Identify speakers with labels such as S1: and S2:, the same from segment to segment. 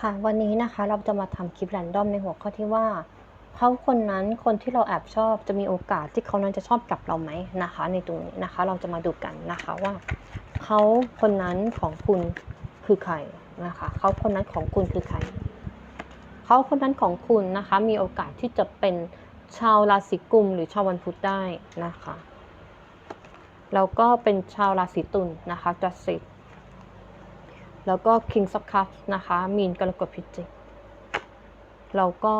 S1: ค่ะวันนี้นะคะเราจะมาทำคลิปแรนดอมในหัวข้อที่ว่าเขาคนนั้นคนที่เราแอบชอบจะมีโอกาสที่เขานั้นจะชอบกลับเราไหมนะคะ ในตรงนี้นะคะ เราจะมาดูกันนะคะว่าเขาคนนั้นของคุณคือใครนะคะเขาคนนั้นของคุณคือใครเขาคนนั้นของคุณนะคะ มีโอกาสที่จะเป็นชาวราศีกุมหรือชาววันพุธได้นะคะแล้วก็เป็นชาวราศีตุลนะคะจัสติ แล้วก็ King of Cups นะคะ มีนกรกฎพิจิกเราก็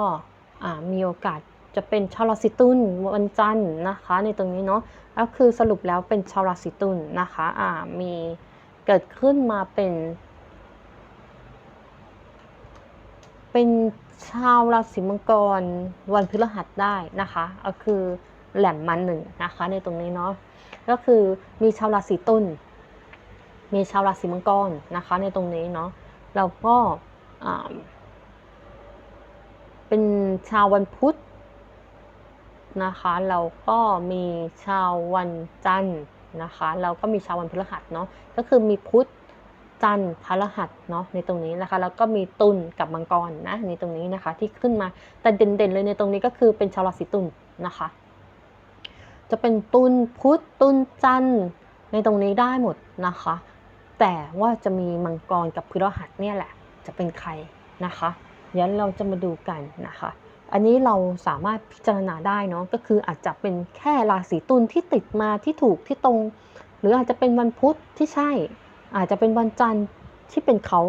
S1: มีโอกาสจะเป็นชาวราศีตุลวันจันทร์นะคะ ในตรงนี้เนาะก็คือสรุปแล้วเป็นชาวราศีตุลนะคะอ่ามีเกิดขึ้นมาเป็น เป็นชาวราศีมังกรวันพฤหัสได้นะคะก็คือแหลมมันหนึ่งนะคะ ในตรงนี้เนาะก็คือมีชาวราศีตุล มีชาวราศีมังกรนะคะ ในตรงนี้เนาะเราก็เป็นชาววันพุธนะคะเราก็มีชาววันจันทร์นะคะ เราก็มีชาววันพฤหัสเนาะก็คือมีพุธจันทร์พฤหัสเนาะในตรงนี้นะคะ แล้วก็มีตุลกับมังกรนะในตรงนี้นะคะ ที่ขึ้นมาแต่เด่นๆเลยในตรงนี้ก็คือเป็นชาวราศีตุลนะคะ จะเป็นตุลพุธตุลจันทร์ในตรงนี้ได้หมดนะคะ แต่ว่าจะมีมังกรกับพฤหัสเนี่ยแหละ จะเป็นใครนะคะเดี๋ยวเราจะมาดูกันนะคะ อันนี้เราสามารถพิจารณาได้เนาะก็คืออาจจะเป็นแค่ราศีตุลที่ติดมาที่ถูกที่ตรง หรืออาจจะเป็นวันพุธที่ใช่ อาจจะเป็นวันจันทร์ที่เป็นเขา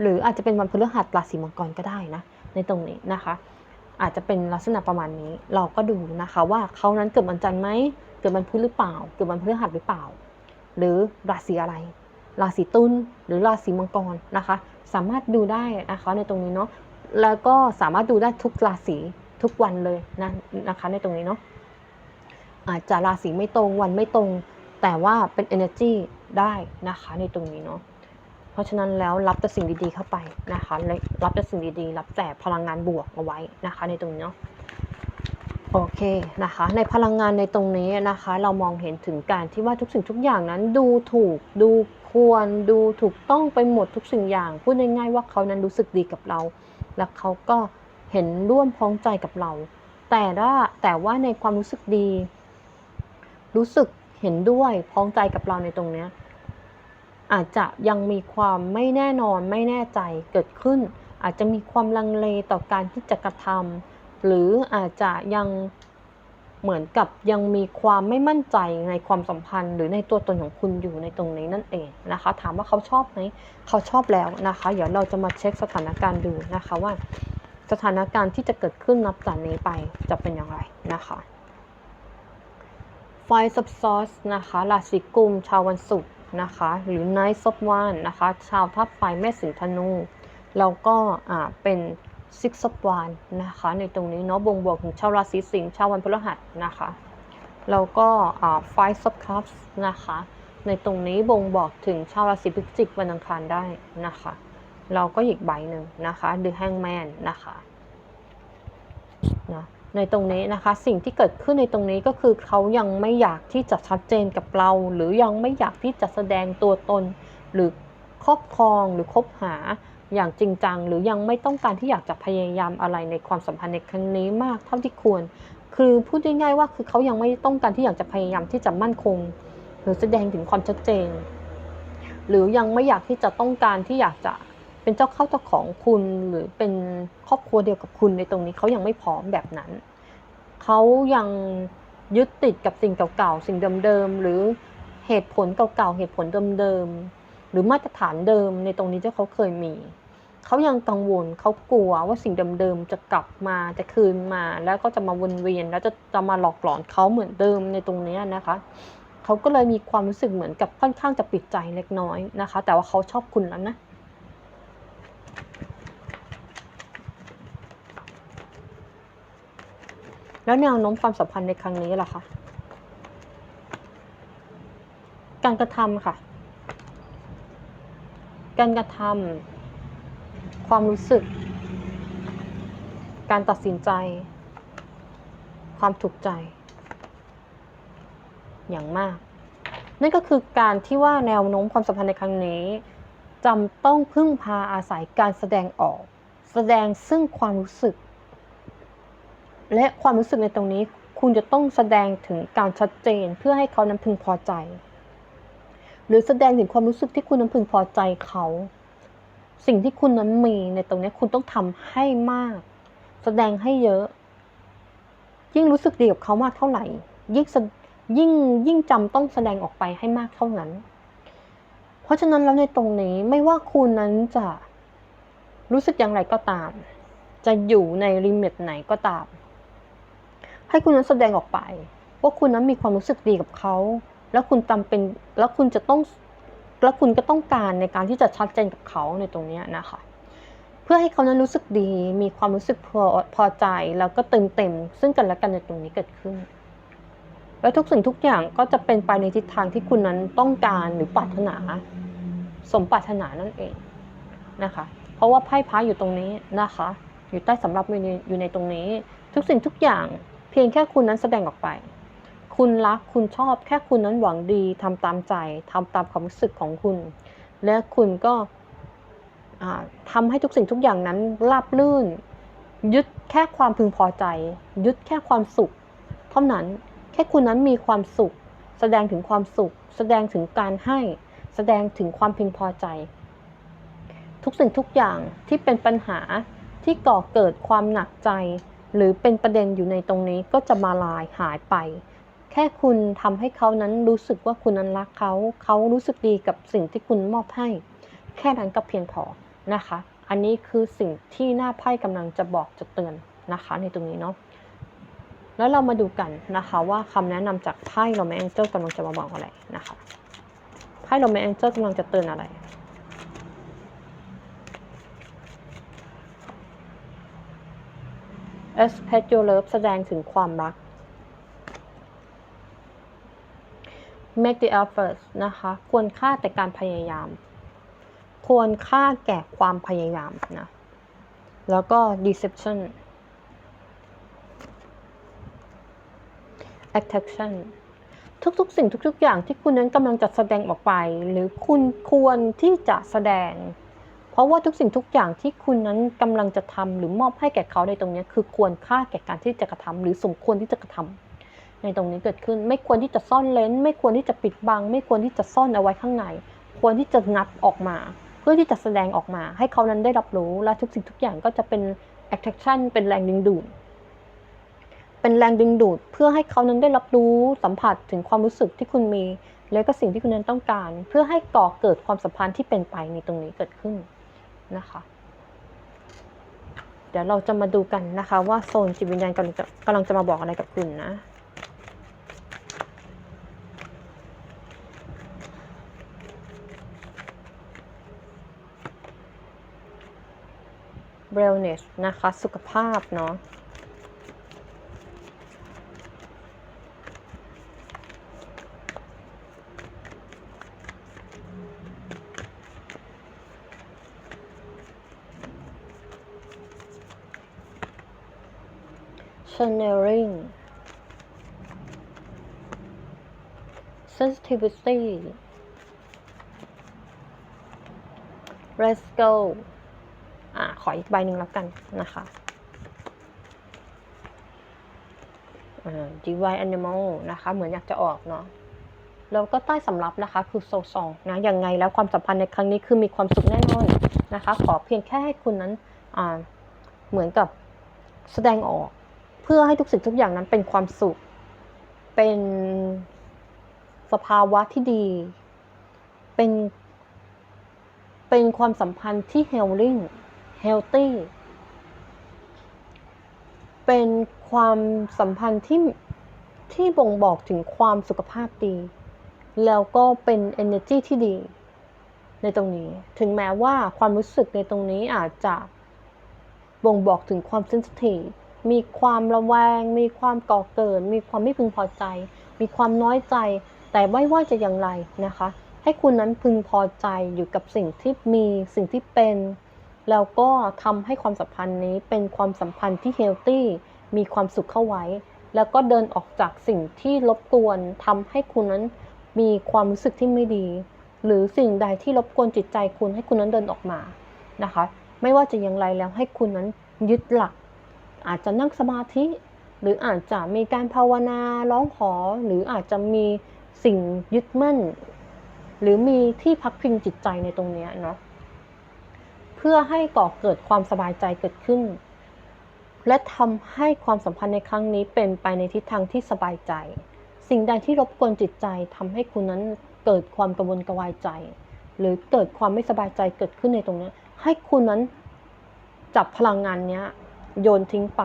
S1: หรืออาจจะเป็นวันพฤหัสราศีมังกรก็ได้นะ ในตรงนี้นะคะ อาจจะเป็นลักษณะประมาณนี้เราก็ดูนะคะว่าเขานั้นเกิดวันจันทร์ไหมเกิดวันพุธหรือเปล่า เกิดวันพฤหัสหรือเปล่า หรือราศีอะไร ราศีตุลหรือราศีมังกรนะคะ สามารถดูได้นะคะในตรงนี้เนาะแล้วก็สามารถดูได้ทุกราศีทุกวันเลยนะนะคะในตรงนี้เนาะอาจจะราศีไม่ตรงวันไม่ตรง แต่ว่าเป็น energy ได้นะคะในตรงนี้เนาะเพราะฉะนั้นแล้วรับแต่สิ่งดีๆเข้าไปนะคะรับแต่สิ่งดีๆ รับแต่พลังงานบวกเอาไว้นะคะ ในตรงนี้เนาะโอเคนะคะ ในพลังงานในตรงนี้นะคะ เรามองเห็นถึงการที่ว่าทุกสิ่งทุกอย่างนั้นดูถูกดู ควรดูถูกต้องไปหมดทุกสิ่งอย่าง พูดง่ายๆว่าเขานั้นรู้สึกดีกับเรา และเขาก็เห็นร่วมพ้องใจกับเรา แต่ว่าแต่ว่าในความรู้สึกดี รู้สึกเห็นด้วยพ้องใจกับเราในตรงนี้อาจจะยังมีความไม่แน่นอนไม่แน่ใจเกิดขึ้น อาจจะมีความลังเลต่อการที่จะกระทำหรืออาจจะยัง เหมือนกับยังมีความไม่มั่นใจในความสัมพันธ์ หรือในตัวตนของคุณอยู่ในตรงนี้นั่นเองนะคะ ถามว่าเขาชอบไหมเขาชอบแล้วนะคะ เดี๋ยวเราจะมาเช็คสถานการณ์ดูนะคะว่า สถานการณ์ที่จะเกิดขึ้นนับจากนี้ไปจะเป็นอย่างไรนะคะไฟซับซอสนะคะราศีกุมชาววันศุกร์นะคะ หรือไนท์ซบวานนะคะ ชาวทัพไฟแม่สิงธนูแล้วก็อ่าเป็น ซิกซ์วานนะคะ ในตรงนี้เนาะบ่งบอกถึงชาวราศีสิงห์ชาววันพฤหัสนะคะแล้วก็ไฟซ์ cups นะคะ ในตรงนี้บ่งบอกถึงชาวราศีพฤศจิกวันอังคารได้นะคะ เราก็อีกใบหนึ่งนะคะ The Hangman นะคะนะในตรงนี้นะคะสิ่งที่เกิดขึ้นในตรงนี้ก็คือเขายังไม่อยากที่จะชัดเจนกับเรา หรือยังไม่อยากที่จะแสดงตัวตน หรือครอบครองหรือคบหา อย่างจริงจัง หรือยังไม่ต้องการที่อยากจะพยายามอะไรในความสัมพันธ์ในครั้งนี้มากเท่าที่ควร คือพูดง่ายๆว่าคือเขายังไม่ต้องการที่อยากจะพยายามที่จะมั่นคง หรือแสดงถึงความชัดเจน หรือยังไม่อยากที่จะต้องการที่อยากจะเป็นเจ้าเข้าเจ้าของคุณหรือเป็นครอบครัวเดียวกับคุณในตรงนี้เขายังไม่พร้อมแบบนั้นเขายังยึดติดกับสิ่งเก่าๆสิ่งเดิมๆหรือเหตุผลเก่าๆเหตุผลเดิมๆ รือมาตรฐานเดิมในตรงนี้ที่เขาเคยมี เขายังกังวลเขากลัวว่าสิ่งเดิมๆจะกลับมาจะคืนมา แล้วก็จะมาวนเวียน แล้วจะจะมาหลอกหลอนเขาเหมือนเดิมในตรงนี้นะคะ เขาก็เลยมีความรู้สึกเหมือนกับค่อนข้างจะปิดใจเล็กน้อยนะคะ แต่ว่าเขาชอบคุณแล้วนะแล้วแนวโน้มความสัมพันธ์ในครั้งนี้ล่ะคะ การกระทำค่ะ การกระทำความรู้สึก การตัดสินใจ ความถูกใจ อย่างมาก นั่นก็คือการที่ว่าแนวโน้มความสัมพันธ์ในครั้งนี้จจำต้องพึ่งพาอาศัยการแสดงออก แสดงซึ่งความรู้สึก และความรู้สึกในตรงนี้ คุณจะต้องแสดงถึงการชัดเจนเพื่อให้เขานั้นพึงพอใจ หรือแสดงถึงความรู้สึกที่คุณนั้นพึงพอใจเขา สิ่งที่คุณนั้นมีในตรงนี้คุณต้องทำให้มาก แสดงให้เยอะ ยิ่งรู้สึกดีกับเขามากเท่าไหร่ ยิ่งยิ่งยิ่งจำต้องแสดงออกไปให้มากเท่านั้น เพราะฉะนั้นแล้วในตรงนี้ไม่ว่าคุณนั้นจะรู้สึกอย่างไรก็ตาม จะอยู่ในลิมิตไหนก็ตาม ให้คุณนั้นแสดงออกไป ว่าคุณนั้นมีความรู้สึกดีกับเขา แล้วคุณจำเป็นแล้วคุณจะต้องแล้วคุณก็ต้องการในการที่จะชัดเจนกับเขาในตรงนี้นะคะ เพื่อให้เขานั้นรู้สึกดี มีความรู้สึกพอพอใจแล้วก็เติมเต็ม ซึ่งกันและกันในตรงนี้เกิดขึ้น แล้วทุกสิ่งทุกอย่างก็จะเป็นไปในทิศทางที่คุณนั้นต้องการหรือปรารถนา สมปรารถนานั่นเองนะคะ เพราะว่าไพ่พระอยู่ตรงนี้นะคะ อยู่ใต้สำรับอยู่ในอยู่ในตรงนี้ ทุกสิ่งทุกอย่างเพียงแค่คุณนั้นแสดงออกไป คุณรักคุณชอบแค่คุณนั้นหวังดีทำตามใจทำตามความรู้สึกของคุณ และคุณก็ทำให้ทุกสิ่งทุกอย่างนั้นราบลื่น ยึดแค่ความพึงพอใจ ยึดแค่ความสุข เท่านั้นแค่คุณนั้นมีความสุข แสดงถึงความสุข แสดงถึงการให้ แสดงถึงความพึงพอใจ ทุกสิ่งทุกอย่างที่เป็นปัญหาที่ก่อเกิดความหนักใจ หรือเป็นประเด็นอยู่ในตรงนี้ก็จะมาลายหายไป ค่คุณทำให้เขานั้นรู้สึกว่าคุณนั้นรักเขาเขารู้สึกดีกับสิ่งที่คุณมอบให้ แค่นั้นก็เพียงพอนะคะ อันนี้คือสิ่งที่หน้าไพ่กำลังจะบอกจะเตือนนะคะ ในตรงนี้เนาะแล้วเรามาดูกันนะคะว่าคำแนะนำจากไพ่โรแมนเจิลกำลังจะมาบอกอะไรนะคะไพ่โรแมนเจิลกำลังจะเตือนอะไร Express your love แสดงถึงความรัก make the effort นะคะ ควรค่าแต่การพยายาม ควรค่าแก่ความพยายามนะ แล้วก็ deception attraction ทุกๆ สิ่งทุก ๆ อย่างที่คุณนั้นกำลังจะแสดงออกไป หรือคุณควรที่จะแสดง เพราะว่าทุกสิ่งทุกอย่างที่คุณนั้นกำลังจะทำหรือมอบให้แก่เขาในตรงนี้ คือควรค่าแก่การที่จะกระทำหรือสมควรที่จะกระทำ ในตรงนี้เกิดขึ้น ไม่ควรที่จะซ่อนเลนไม่ควรที่จะปิดบัง ไม่ควรที่จะซ่อนเอาไว้ข้างใน ควรที่จะงัดออกมา เพื่อที่จะแสดงออกมา ให้เขานั้นได้รับรู้และทุกสิ่งทุกอย่างก็จะเป็น attraction เป็นแรงดึงดูดเป็นแรงดึงดูด เพื่อให้เขานั้นได้รับรู้สัมผัสถึงความรู้สึกที่คุณมี และก็สิ่งที่คุณนั้นต้องการ เพื่อให้ก่อเกิดความสัมพันธ์ที่เป็นไปในตรงนี้เกิดขึ้นนะคะเดี๋ยวเราจะมาดูกันนะคะว่าโซนจิตวิญญาณกำลังจะกำลังจะมาบอกอะไรกับคุณนะ wellness นะคะ สุขภาพเนาะ channeling sensitivity let's go อะขออีกใบหนึ่งแล้วกันนะคะอ่า divine animal นะคะ เหมือนอยากจะออกเนาะแล้วก็ใต้สำรับนะคะคือโซซองนะยังไงแล้วความสัมพันธ์ในครั้งนี้คือมีความสุขแน่นอนนะคะ ขอเพียงแค่ให้คุณนั้นอ่าเหมือนกับแสดงออก เพื่อให้ทุกสิ่งทุกอย่างนั้นเป็นความสุข เป็นสภาวะที่ดี เป็น เป็นความสัมพันธ์ที่ healing healthy เป็นความสัมพันธ์ที่ที่บ่งบอกถึงความสุขภาพดี แล้วก็เป็น energy ที่ดี ในตรงนี้ ถึงแม้ว่าความรู้สึกในตรงนี้อาจจะบ่งบอกถึงความ sensitive มีความระแวง มีความก่อเกิด มีความไม่พึงพอใจ มีความน้อยใจ แต่ไม่ว่าจะอย่างไรนะคะ ให้คุณนั้นพึงพอใจอยู่กับสิ่งที่มี สิ่งที่เป็น แล้วก็ทำให้ความสัมพันธ์นี้เป็นความสัมพันธ์ที่เฮลตี้มีความสุขเข้าไว้ แล้วก็เดินออกจากสิ่งที่รบกวนทำให้คุณนั้นมีความรู้สึกที่ไม่ดี หรือสิ่งใดที่รบกวนจิตใจคุณให้คุณนั้นเดินออกมานะคะ ไม่ว่าจะอย่างไรแล้วให้คุณนั้นยึดหลัก อาจจะนั่งสมาธิ หรืออาจจะมีการภาวนาร้องขอ หรืออาจจะมีสิ่งยึดมั่น หรือมีที่พักพิงจิตใจในตรงนี้เนาะ เพื่อให้ก่อเกิดความสบายใจเกิดขึ้น และทำให้ความสัมพันธ์ในครั้งนี้เป็นไปในทิศทางที่สบายใจ สิ่งใดที่รบกวนจิตใจทำให้คุณนั้นเกิดความกระวนกระวายใจ หรือเกิดความไม่สบายใจเกิดขึ้นในตรงนี้ให้คุณนั้นจับพลังงานนี้โยนทิ้งไป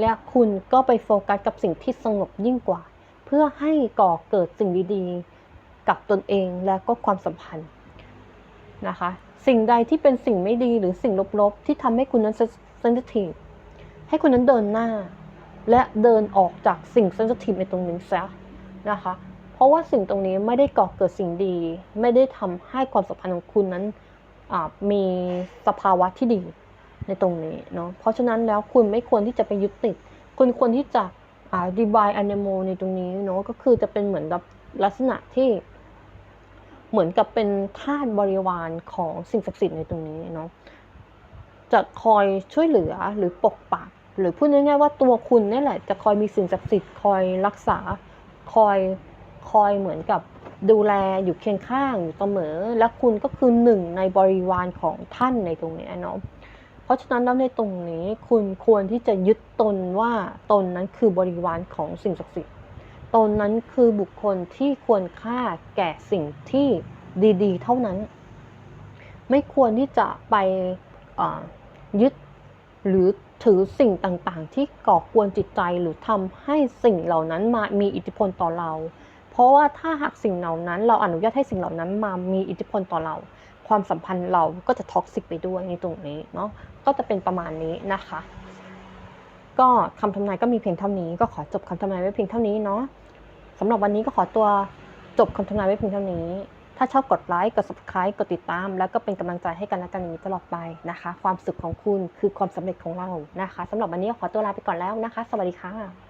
S1: และคุณก็ไปโฟกัสกับสิ่งที่สงบยิ่งกว่า เพื่อให้ก่อเกิดสิ่งดีๆ กับตนเองและก็ความสัมพันธ์นะคะ สิ่งใดที่เป็นสิ่งไม่ดีหรือสิ่งลบๆ ที่ทำให้คุณนั้นเซนซิทีฟให้คุณนั้นเดินหน้า และเดินออกจากสิ่งเซนซิทีฟในตรงนี้ซะนะคะ เพราะว่าสิ่งตรงนี้ไม่ได้ก่อเกิดสิ่งดี ไม่ได้ทำให้ความสัมพันธ์ของคุณนั้นมีสภาวะที่ดีในตรงนี้เนาะเพราะฉะนั้นแล้วคุณไม่ควรที่จะไปยึดติด คุณควรที่จะดีบายอนิโมในตรงนี้เนาะก็คือจะเป็นเหมือนลักษณะที่ เหมือนกับเป็นทาสบริวารของสิ่งศักดิ์สิทธิ์ในตรงนี้เนาะจะคอยช่วยเหลือหรือปกปักหรือพูดง่ายๆว่าตัวคุณนี่แหละ จะคอยมีสิ่งศักดิ์สิทธิ์คอยรักษา คอยคอยเหมือนกับดูแลอยู่เคียงข้างอยู่เสมอ และคุณก็คือหนึ่งในบริวารของท่านในตรงนี้เนาะเพราะฉะนั้นแล้วในตรงนี้คุณควรที่จะยึดตนว่าตนนั้นคือบริวารของสิ่งศักดิ์สิทธิ์ ตนนั้นคือบุคคลที่ควรค่าแก่สิ่งที่ดีๆ เท่านั้น ไม่ควรที่จะไปยึดหรือถือสิ่งต่างๆ ที่ก่อกวนจิตใจหรือทำให้สิ่งเหล่านั้นมามีอิทธิพลต่อเรา เพราะว่าถ้าหากสิ่งเหล่านั้นเราอนุญาตให้สิ่งเหล่านั้นมามีอิทธิพลต่อเรา ความสัมพันธ์เราก็จะท็อกซิกไปด้วยในตรงนี้เนาะก็จะเป็นประมาณนี้นะคะ ก็คำทำนายก็มีเพียงเท่านี้ก็ขอจบคำทำนายไว้เพียงเท่านี้เนาะสำหรับวันนี้ก็ขอตัวจบคำทำนายไว้เพียงเท่านี้ ถ้าชอบกดไลค์กด subscribe กดติดตาม แล้วก็เป็นกำลังใจให้กันและกันอย่างนี้ตลอดไปนะคะ ความสุขของคุณคือความสำเร็จของเรานะคะสำหรับวันนี้ขอตัวลาไปก่อนแล้วนะคะ สวัสดีค่ะ